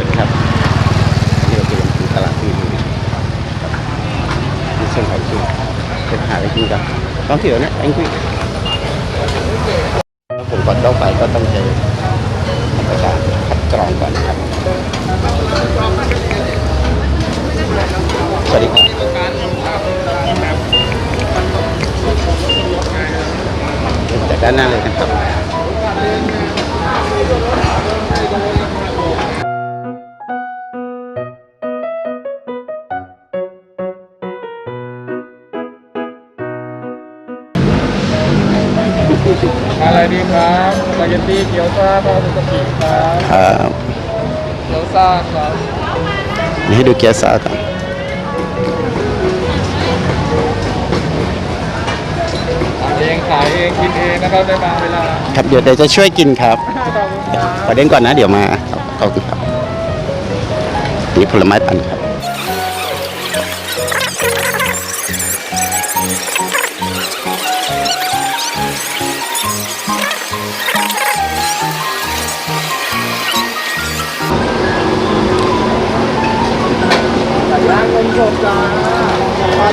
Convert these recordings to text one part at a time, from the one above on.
สวัสดีครับนี่เราจะเป็นตลาดที่นี่มีเส้นหอยคือเป็นหาอะไรกินกันต้องเที่ยวนะ anh quý ผมก่อนเข้าไปก็ต้องใช้มาตรการคัดกรองก่อนครับ สวัสดีครับจากด้านหน้าเลยนะครับ อะไรดีครับสปาเกตตี้เกี๊ยวซ่าทอดสกิครับครับเกี๊ยวซ่าครับนี่ให้ดูเกียร์ซ่าก่อนทำเองขายเองกินเองนะครับได้บางเวลาครับเดี๋ยวเดี๋ยวจะช่วยกินครับขอบคุณครับขอเด่นก่อนนะเดี๋ยวมาครับขอบคุณครับนี่ผลไม้ปั่นครับ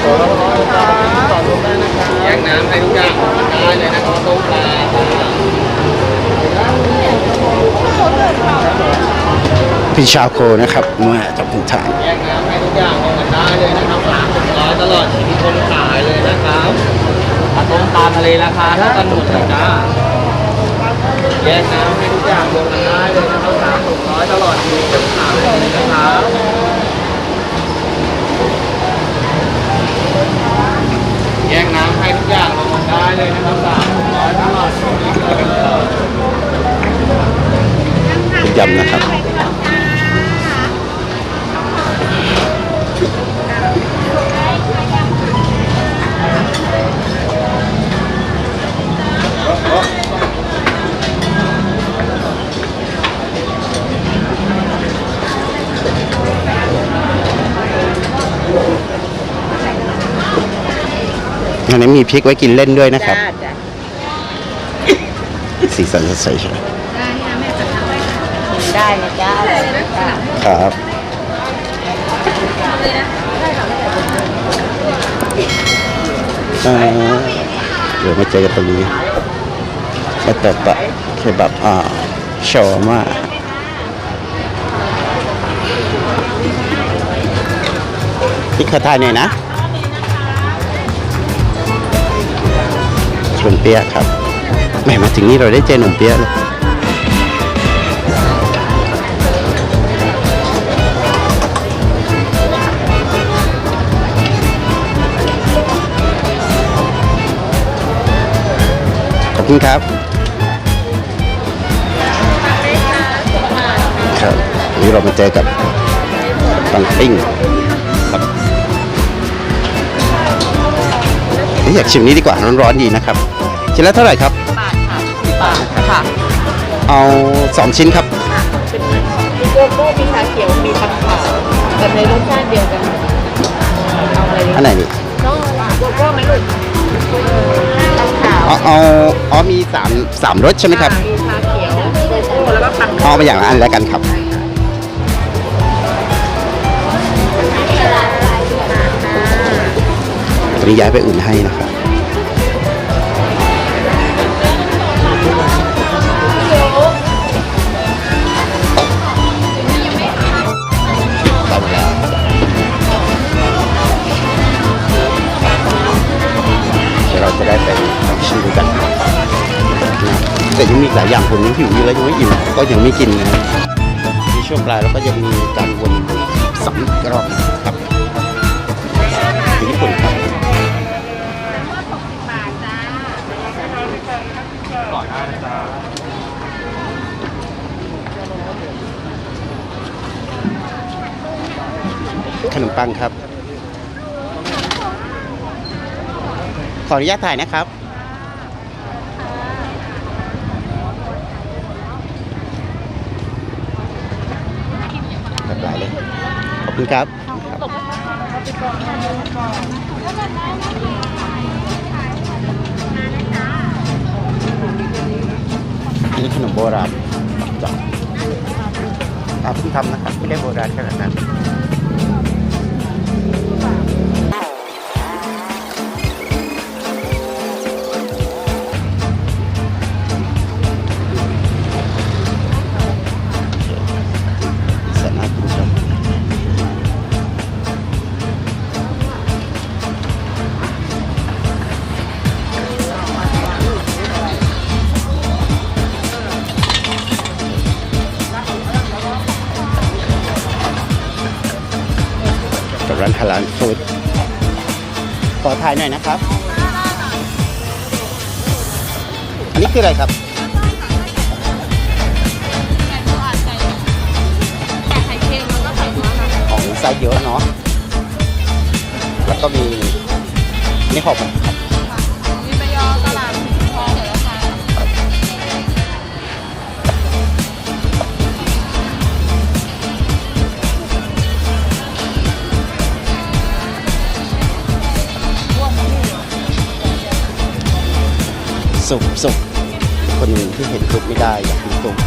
ตัวละร้อยจ้าต่อรวมได้นะครับแยกน้ำให้ทุกอย่างได้เลยนะครับต้มปลาพี่ชาวโคนะครับมาจากกรุงเทพแยกน้ำให้ทุกอย่างลงกันได้เลยนะครับสามสิบร้อยตลอดชีวิตคนขายเลยนะครับปลาต้มปลาทะเลราคาเท่ากันหมดเลยจ้าแยกน้ำให้ทุกอย่างลงกันได้เลยนะครับสามสิบร้อยตลอดชีวิตคนขายเลยนะครับ อันนี้มีพริกไว้กินเล่นด้วยนะครับ จ้าจ้าสีสันสดใสใช่ไหมกินได้นะจ้าอร่อยนะจ้าครับเอ่อเดี๋ยวมาเจอกันตรงนี้มาเตะปะเคบับอ่าชาวามาพี่ขอทายหน่อยนะ ขนมเปี๊ยะครับแหมมาถึงนี่เราได้เจอขนมเปี๊ยะเลยขอบคุณครับครับวันนี้เรามาเจอกับปังปิ้งครับเฮ้ยอยากชิมนี้ดีกว่าร้อนๆดีนะครับ ชิ้นละเท่าไหร่ครับ บาทค่ะบาทค่ะเอาสองชิ้นครับมีโกโก้มีชาเขียว มีปังขาวแต่ในรสชาติเดียวกัน เอาอะไรดีอันไหนนี่ต้องโกโก้ไหมลูกปังขาวเอาเอาอ๋อมีสามสามรสใช่ไหมครับ มีชาเขียวโกโก้แล้วก็ปังขาวเอาไปอย่างละอันแล้วกันครับ ตอนนี้ย้ายไปอุ่นให้นะครับ ยังมีหลายอย่างผมยังหิวอยู่แล้วยังไม่อิ่มก็ยังไม่กินนะครับมีช่วงปลายแล้วก็ยังมีการวนสองอีกรอบครับที่ญี่ปุ่นครับก่อนได้นะจ๊ะขนมปังครับ ขออนุญาตถ่ายนะครับ หลากหลายเลย ขอบ คุณครับนี่ขนมโบราณปักจอกอ่าเพิ่งทำนะครับ ไม่ได้โบราณขนาดนั้น ขอถ่ายหน่อยนะครับ อันนี้คืออะไรครับไขเค็มแล้วก็ไข่ม้วนะของไซส์เยอะเนาะ แล้วก็มีนี่หอบครับ สุขสุขคนหนึ่งที่เห็นทุกไม่ได้อยากกินสุข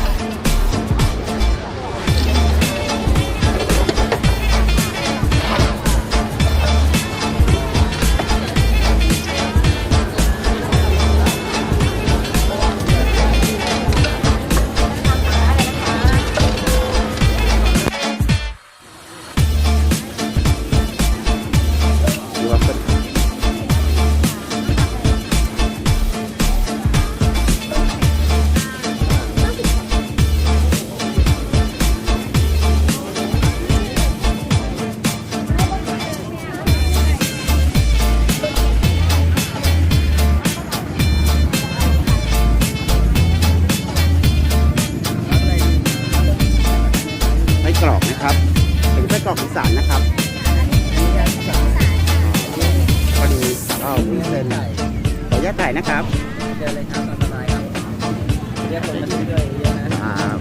ญาตถ่ายนะครับเจอเลยครับอันตรายครับเรียกคนมาช่วยเยอะนะครับ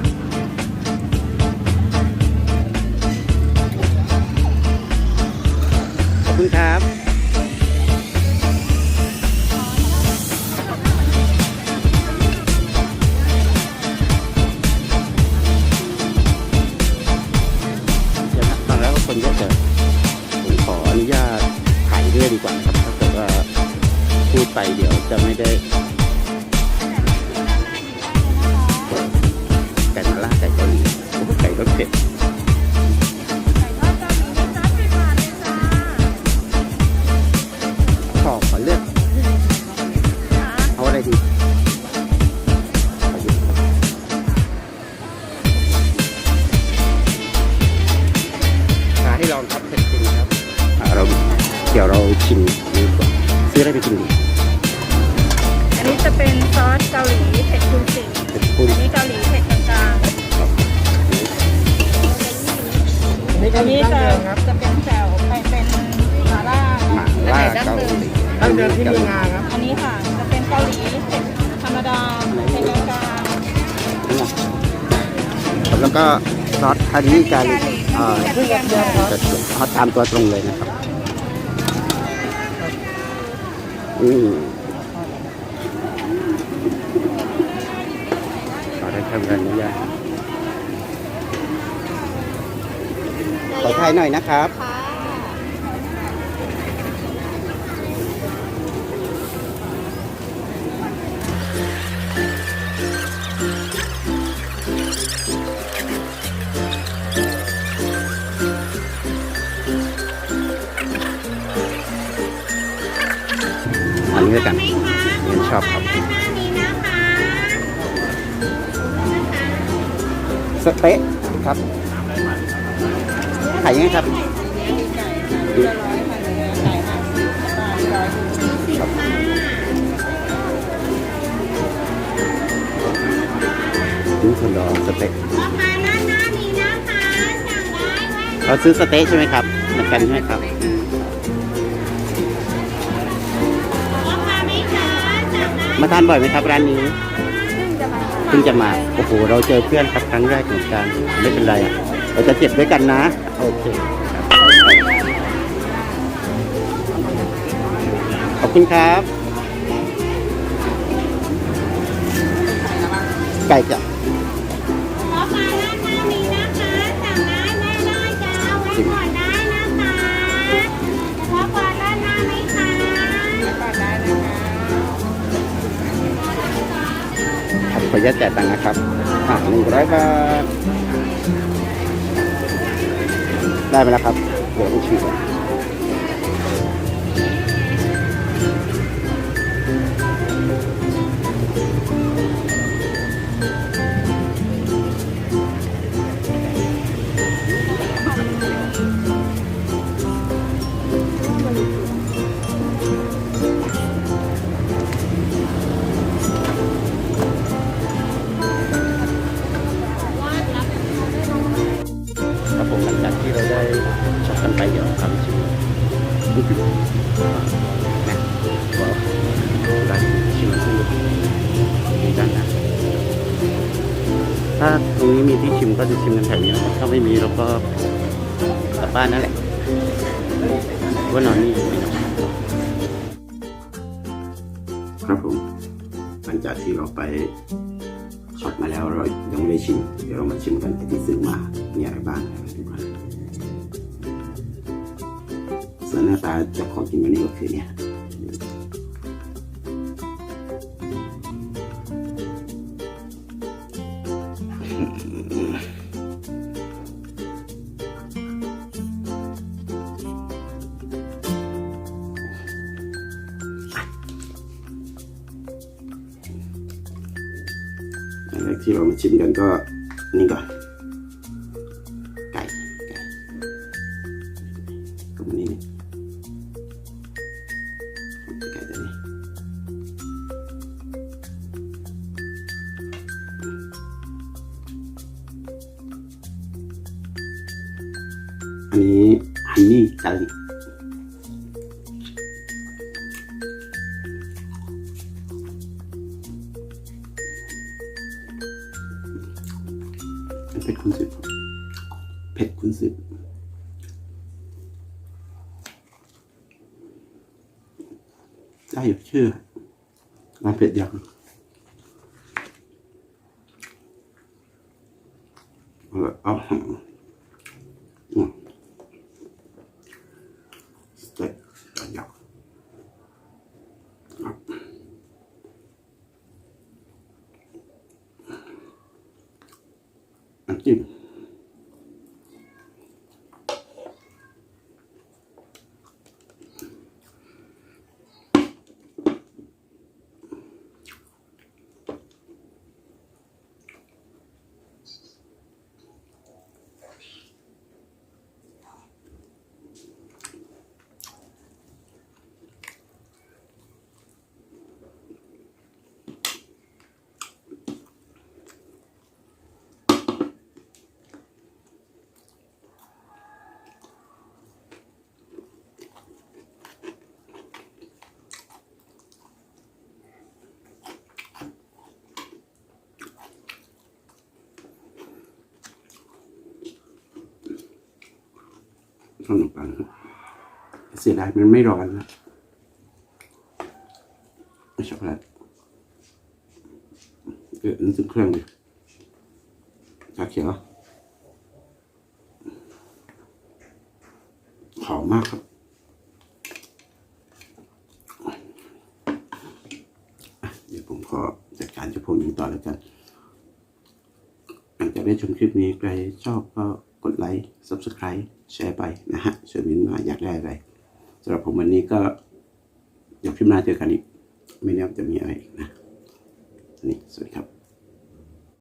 ขอบคุณครับเดี๋ยวนะฟังแล้วก็คนเยอะเกินผมขออนุญาตถ่ายเรื่อยดีกว่าครับ พูดไปเดี๋ยวจะไม่ได้ไก่มาล่าไก่เกาหลีโอ้โหไก่รสเผ็ดขอขอเลือกเอาอะไรดีขอดูครับท้าให้ลองครับเผ็ดจริงครับเราเดี๋ยวเราชิมดีกว่าซื้ออะไรไปกินดี เดิมที่มีงาครับ อันนี้ค่ะ จะเป็นเกาหลีเผ็ดธรรมดาเผ็ดกลางครับแล้วก็ซอสอันนี้จะๆเอ่อกระเทียมค่ะจะเขาตามตัวตรงเลยนะครับอืมขอได้ทำกันอนุญาตขอถ่ายหน่อยนะครับ เรียนชอบครับสเต๊ะครับขายยังไงครับนี่คนรอสเต๊ะเราซื้อสเต๊ะใช่ไหมครับเหมือนกันใช่ไหมครับ มาทานบ่อยไหมครับร้านนี้เพิ่งจะมาโอ้โหเราเจอเพื่อนครับครั้งแรกเหมือนกันไม่เป็นไรอะเราจะเจ็บด้วยกันนะโอเคครับขอบคุณครับ ไก่จ้ะขอปลาร้าน้ำมีนะคะ ญาตจ่ายตังค์นะครับ อ่าหนึ่งร้อยบาท ได้ไปแล้วครับ เดี๋ยวต้องชิมก่อน ก็จะชิมกันแถวนี้นะครับถ้าไม่มีเราก็กลับบ้านนั่นแหละว่านอนนี่ครับผมหลังจากที่เราไปช็อปมาแล้วเรายังไม่ได้ชิม เดี๋ยวเรามาชิมกันที่ซื้อมามีอะไรบ้างดูกันส่วนหน้าตาจะของกินวันนี้ก็คือเนี่ย ที่เรามาชิมกันก็นี่ก่อน ไก่ไก่ก็มานี่นี่ไก่ตัวนี้อันนี้ฮันนี่กาลิ ชื่อร้านเผ็ดยังเออเอาอืมสเต็กร้านยักษ์เอาน้ำจิ้ม ขนมปังเสียดายมันไม่ร้อนนะช็อกโกแลตเออนึกถึงเครื่องดิชาเขียวหอมมากครับเดี๋ยวผมขอจัดการเจะพงนี้ต่อแล้วกันหลังจากได้ชมคลิปนี้ใครชอบก็ กดไลค์ Subscribe แชร์ไปนะฮะช่วนมินมาอยากได้อะไรสำหรับผมวันนี้ก็เดี๋ยวคลิปหน้าเจอกันอีก ไม่แน่จะมีอะไรอีกนะนี่สวัสดีครับ